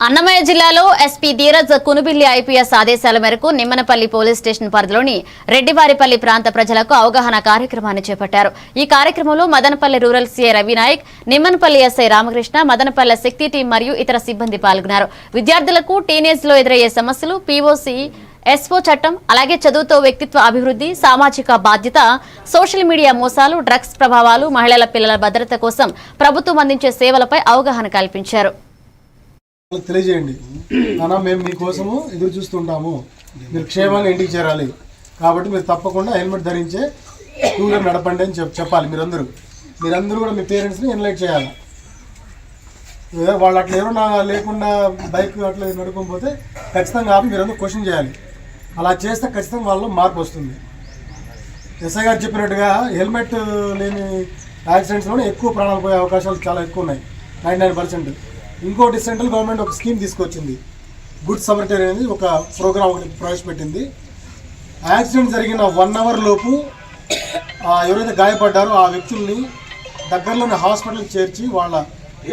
అన్నమయ్య జిల్లాలో SP Dheeraj Kunubilli IPS ఆదేశాల మేరకు నిమ్మనపల్లి పోలీస్ స్టేషన్ పరిధిలోని రెడ్డివారిపల్లి ప్రాంత ప్రజలకు అవగాహన కార్యక్రమాన్ని చేపట్టారు. ఈ కార్యక్రమంలో Madanapalle rural CI Ravi Nayak Nimmanapalle SI Ramakrishna Madanapalle Shakti team మరియు ఇతర సిబ్బంది పాల్గొన్నారు. విద్యార్థులకు టీనేజ్లో ఎదురయ్యే సమస్యలు పీఓసీ ఎస్ఓ చట్టం అలాగే చదువుతో వ్యక్తిత్వ అభివృద్ధి సామాజిక బాధ్యత సోషల్ మీడియా మోసాలు డ్రగ్స్ ప్రభావాలు మహిళల పిల్లల భద్రత కోసం ప్రభుత్వం అందించే సేవలపై అవగాహన కల్పించారు. తెలియజేయండి. అన్న మేము మీకోసము ఎదురు చూస్తుంటాము. మీరు క్షేమంగా ఇంటికి చేరాలి. కాబట్టి మీరు తప్పకుండా హెల్మెట్ ధరించే టూ వీలర్ నడపండి అని చెప్పాలి మీరందరూ. మీరందరూ కూడా మీ పేరెంట్స్ని ఎన్లైట్ చేయాలి. వాళ్ళు అట్లా ఎవరు లేకుండా బైక్ అట్లా నడుపుకోకపోతే ఖచ్చితంగా ఆపి మీరందరూ క్వశ్చన్ చేయాలి. అలా చేస్తే ఖచ్చితంగా వాళ్ళు మార్పు వస్తుంది. ఎస్ఐ గారు చెప్పినట్టుగా హెల్మెట్ లేని యాక్సిడెంట్స్లోనే ఎక్కువ ప్రాణాలు పోయే అవకాశాలు చాలా ఎక్కువ ఉన్నాయి. Ninety nine percent. ఇంకోటి సెంట్రల్ గవర్నమెంట్ ఒక స్కీమ్ తీసుకొచ్చింది. గుడ్ సమర్టర్ అనేది ఒక ప్రోగ్రామ్ ఒకటి ప్రవేశపెట్టింది. యాక్సిడెంట్ జరిగిన వన్ అవర్ లోపు ఎవరైతే గాయపడ్డారో ఆ వ్యక్తుల్ని దగ్గరలోని హాస్పిటల్కి చేర్చి వాళ్ళ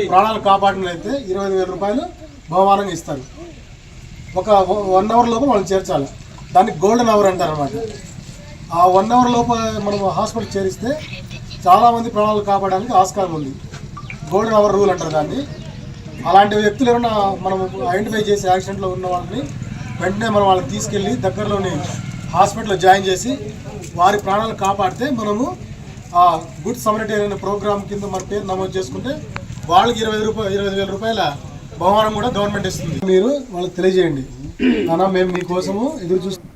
ప్రాణాలు కాపాడినట్లయితే ఇరవై వేల రూపాయలు బహుమానంగా ఇస్తారు. ఒక వన్ అవర్ లోపు వాళ్ళు చేర్చాలి. దాన్ని గోల్డెన్ అవర్ అంటారు అనమాట ఆ వన్ అవర్ లోపు మనం హాస్పిటల్ చేరిస్తే చాలామంది ప్రాణాలు కాపాడడానికి ఆస్కారం ఉంది. గోల్డెన్ అవర్ రూల్ అంటారు దాన్ని. అలాంటి వ్యక్తులు ఏమైనా మనం ఐడెంటిఫై చేసి యాక్సిడెంట్లో ఉన్న వాళ్ళని వెంటనే మనం వాళ్ళకి తీసుకెళ్ళి దగ్గరలోని హాస్పిటల్లో జాయిన్ చేసి వారి ప్రాణాలు కాపాడితే మనము ఆ గుడ్ సమరిటరీ ప్రోగ్రామ్ కింద మన పేరు నమోదు చేసుకుంటే వాళ్ళకి ఇరవై రూపాయలు ఇరవై వేల రూపాయల బహుమానం కూడా గవర్నమెంట్ ఇస్తుంది. మీరు వాళ్ళకి తెలియజేయండి. అన్న మేము మీకోసము ఎదురు చూస్తాం